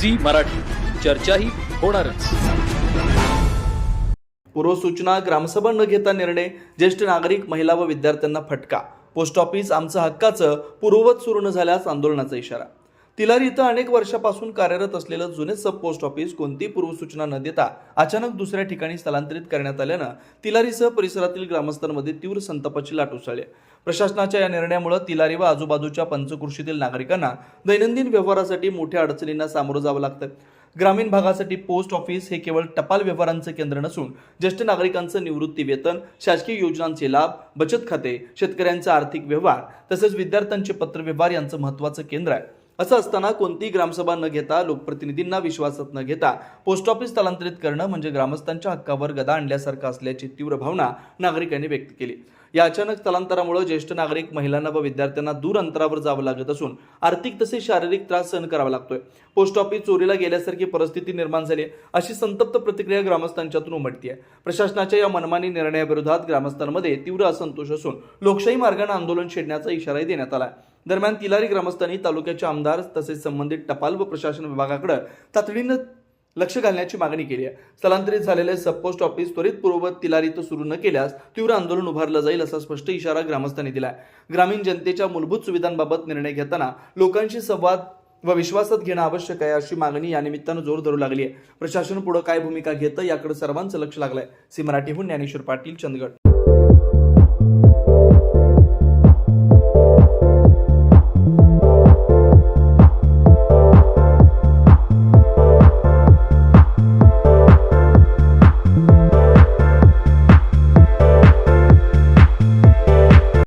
Zee Marathi. चर्चाही होणारच. पूर्वसूचना ग्रामसभा न घेता निर्णय ज्येष्ठ नागरिक महिला व विद्यार्थ्यांना फटका. पोस्ट ऑफिस आमचं हक्काचं पूर्ववत सुरू न झाल्यास आंदोलनाचा इशारा. तिलारी इथं अनेक वर्षापासून कार्यरत असलेलं जुने सब पोस्ट ऑफिस कोणतीही पूर्वसूचना न देता अचानक दुसऱ्या ठिकाणी स्थलांतरित करण्यात आल्यानं तिलारीसह परिसरातील ग्रामस्थांमध्ये तीव्र संतापाची लाट उसळली. प्रशासनाच्या या निर्णयामुळे तिलारी व आजूबाजूच्या पंचकृषीतील नागरिकांना दैनंदिन व्यवहारासाठी मोठ्या अडचणींना सामोरं जावं लागतं. ग्रामीण भागासाठी पोस्ट ऑफिस हे केवळ टपाल व्यवहारांचं केंद्र नसून ज्येष्ठ नागरिकांचं निवृत्ती वेतन शासकीय योजनांचे लाभ बचत खाते शेतकऱ्यांचे आर्थिक व्यवहार तसेच विद्यार्थ्यांचे पत्रव्यवहार यांचं महत्त्वाचं केंद्र आहे. असं असताना कोणतीही ग्रामसभा न घेता लोकप्रतिनिधींना विश्वासात न घेता पोस्ट ऑफिस स्थलांतरित करणं म्हणजे ग्रामस्थांच्या हक्कावर गदा आणल्यासारखं असल्याची तीव्र भावना नागरिकांनी व्यक्त केली. या अचानक स्थलांतरामुळे ज्येष्ठ नागरिक महिलांना व विद्यार्थ्यांना दूर अंतरावर जावं लागत असून आर्थिक तसेच शारीरिक त्रास सहन करावा लागतोय. पोस्ट ऑफिस चोरीला गेल्यासारखी परिस्थिती निर्माण झाली अशी संतप्त प्रतिक्रिया ग्रामस्थांच्यातून उमटते आहे. प्रशासनाच्या या मनमानी निर्णयाविरोधात ग्रामस्थांमध्ये तीव्र असंतोष असून लोकशाही मार्गाने आंदोलन छेडण्याचा इशाराही देण्यात आला आहे. दरम्यान तिलारी ग्रामस्थांनी तालुक्याचे आमदार तसेच संबंधित टपाल व प्रशासन विभागाकडे तातडीनं लक्ष घालण्याची मागणी केली आहे. स्थलांतरित झालेले सब पोस्ट ऑफिस त्वरित पूर्ववत तिलारीत सुरू न केल्यास तीव्र आंदोलन उभारलं जाईल असा स्पष्ट इशारा ग्रामस्थांनी दिला आहे ग्रामीण जनतेच्या मूलभूत सुविधांबाबत निर्णय घेताना लोकांशी संवाद व विश्वासात घेणं आवश्यक आहे अशी मागणी या निमित्तानं जोर धरू लागली आहे. प्रशासन पुढे काय भूमिका घेतं याकडे सर्वांचं लक्ष लागलंय. सी मराठीहून ज्ञानेश्वर पाटील चंदगड.